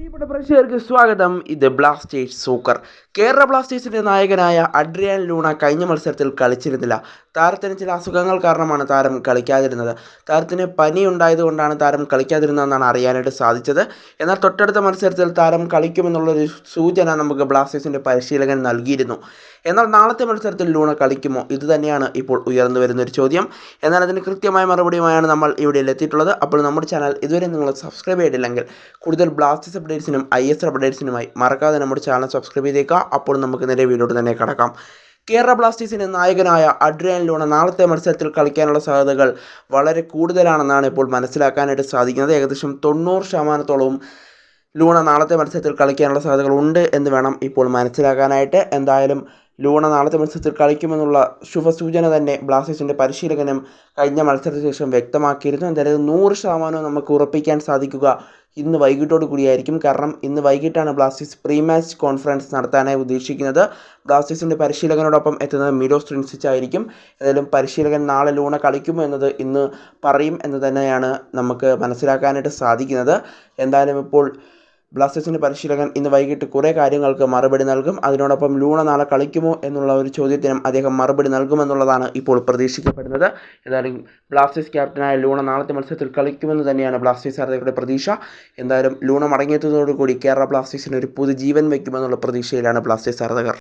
പ്രിയപ്പെട്ട പ്രേക്ഷകർക്ക് സ്വാഗതം. ഇത് ബ്ലാസ്റ്റേഴ്സ് സൂക്കർ കേരള ബ്ലാസ്റ്റേഴ്സിന്റെ നായകനായ അഡ്രിയാൻ ലൂണ കഴിഞ്ഞ മത്സരത്തിൽ കളിച്ചിരുന്നില്ല. താരത്തിന് ചില അസുഖങ്ങൾ കാരണമാണ് താരം കളിക്കാതിരുന്നത്. താരത്തിന് പനി ഉണ്ടായതുകൊണ്ടാണ് താരം കളിക്കാതിരുന്നതെന്നാണ് അറിയാനായിട്ട് സാധിച്ചത്. എന്നാൽ തൊട്ടടുത്ത മത്സരത്തിൽ താരം കളിക്കുമെന്നുള്ളൊരു സൂചന നമുക്ക് ബ്ലാസ്റ്റേഴ്സിന്റെ പരിശീലകൻ നൽകിയിരുന്നു. എന്നാൽ നാളത്തെ മത്സരത്തിൽ ലൂണ കളിക്കുമോ? ഇത് തന്നെയാണ് ഇപ്പോൾ ഉയർന്നു വരുന്ന ഒരു ചോദ്യം. എന്നാൽ അതിന് കൃത്യമായ മറുപടിയുമായാണ് നമ്മൾ ഇവിടെ എത്തിയിട്ടുള്ളത്. അപ്പോൾ നമ്മുടെ ചാനൽ ഇതുവരെ നിങ്ങൾ സബ്സ്ക്രൈബ് ചെയ്തില്ലെങ്കിൽ കൂടുതൽ ബ്ലാസ്റ്റേഴ്സ് അപ്ഡേറ്റ്സിനും ഐ എസ് അപ്ഡേറ്റ്സിനുമായി മറക്കാതെ നമ്മുടെ ചാനൽ സബ്സ്ക്രൈബ് ചെയ്തേക്കുക. അപ്പോൾ നമുക്ക് നേരെ വീഡിയോട്ട് തന്നെ കിടക്കാം. കേരള ബ്ലാസ്റ്റേഴ്സിന്റെ നായകനായ അഡ്രിയൻ ലൂണ നാളത്തെ മത്സരത്തിൽ കളിക്കാനുള്ള സാധ്യതകൾ വളരെ കൂടുതലാണെന്നാണ് ഇപ്പോൾ മനസ്സിലാക്കാനായിട്ട് സാധിക്കുന്നത്. ഏകദേശം തൊണ്ണൂറ് ശതമാനത്തോളവും ലൂണ നാളത്തെ മത്സരത്തിൽ കളിക്കാനുള്ള സാധ്യതകൾ ഉണ്ട് എന്ന് വേണം ഇപ്പോൾ മനസ്സിലാക്കാനായിട്ട്. എന്തായാലും ലൂണ നാളത്തെ മത്സരത്തിൽ കളിക്കുമെന്നുള്ള ശുഭസൂചന തന്നെ ബ്ലാസ്റ്റേഴ്സിന്റെ പരിശീലകനും കഴിഞ്ഞ മത്സരത്തിന് ശേഷം വ്യക്തമാക്കിയിരുന്നു. എന്തായാലും നൂറ് ശതമാനവും നമുക്ക് ഉറപ്പിക്കാൻ സാധിക്കുക ഇന്ന് വൈകിട്ടോട് കൂടിയായിരിക്കും. കാരണം ഇന്ന് വൈകിട്ടാണ് ബ്ലാസ്റ്റേഴ്സ് പ്രീ മാച്ച് കോൺഫറൻസ് നടത്താനായി ഉദ്ദേശിക്കുന്നത്. ബ്ലാസ്റ്റേഴ്സിന്റെ പരിശീലകനോടൊപ്പം എത്തുന്നത് മിലോസ് ട്രിൻസിച്ച് ആയിരിക്കും. പരിശീലകൻ നാളെ ലൂണ കളിക്കുമോ എന്നത് ഇന്ന് പറയും എന്ന് തന്നെയാണ് നമുക്ക് മനസ്സിലാക്കാനായിട്ട് സാധിക്കുന്നത്. എന്തായാലും ഇപ്പോൾ ബ്ലാസ്റ്റേഴ്സിന്റെ പരിശീലകൻ ഇന്ന് വൈകിട്ട് കുറേ കാര്യങ്ങൾക്ക് മറുപടി നൽകും. അതിനോടൊപ്പം ലൂണ നാളെ കളിക്കുമോ എന്നുള്ള ഒരു ചോദ്യത്തിനും അദ്ദേഹം മറുപടി നൽകുമെന്നുള്ളതാണ് ഇപ്പോൾ പ്രതീക്ഷിക്കപ്പെടുന്നത്. എന്തായാലും ബ്ലാസ്റ്റേഴ്സ് ക്യാപ്റ്റനായ ലൂണ നാളത്തെ മത്സരത്തിൽ കളിക്കുമെന്ന് തന്നെയാണ് ബ്ലാസ്റ്റേഴ്സ് ആരാധകരുടെ പ്രതീക്ഷ. എന്തായാലും ലൂണ മടങ്ങിയെത്തുന്നതോടുകൂടി കേരള ബ്ലാസ്റ്റേഴ്സിന് ഒരു പുതു ജീവൻ വയ്ക്കുമെന്നുള്ള പ്രതീക്ഷയിലാണ് ബ്ലാസ്റ്റേഴ്സ് ആരാധകർ.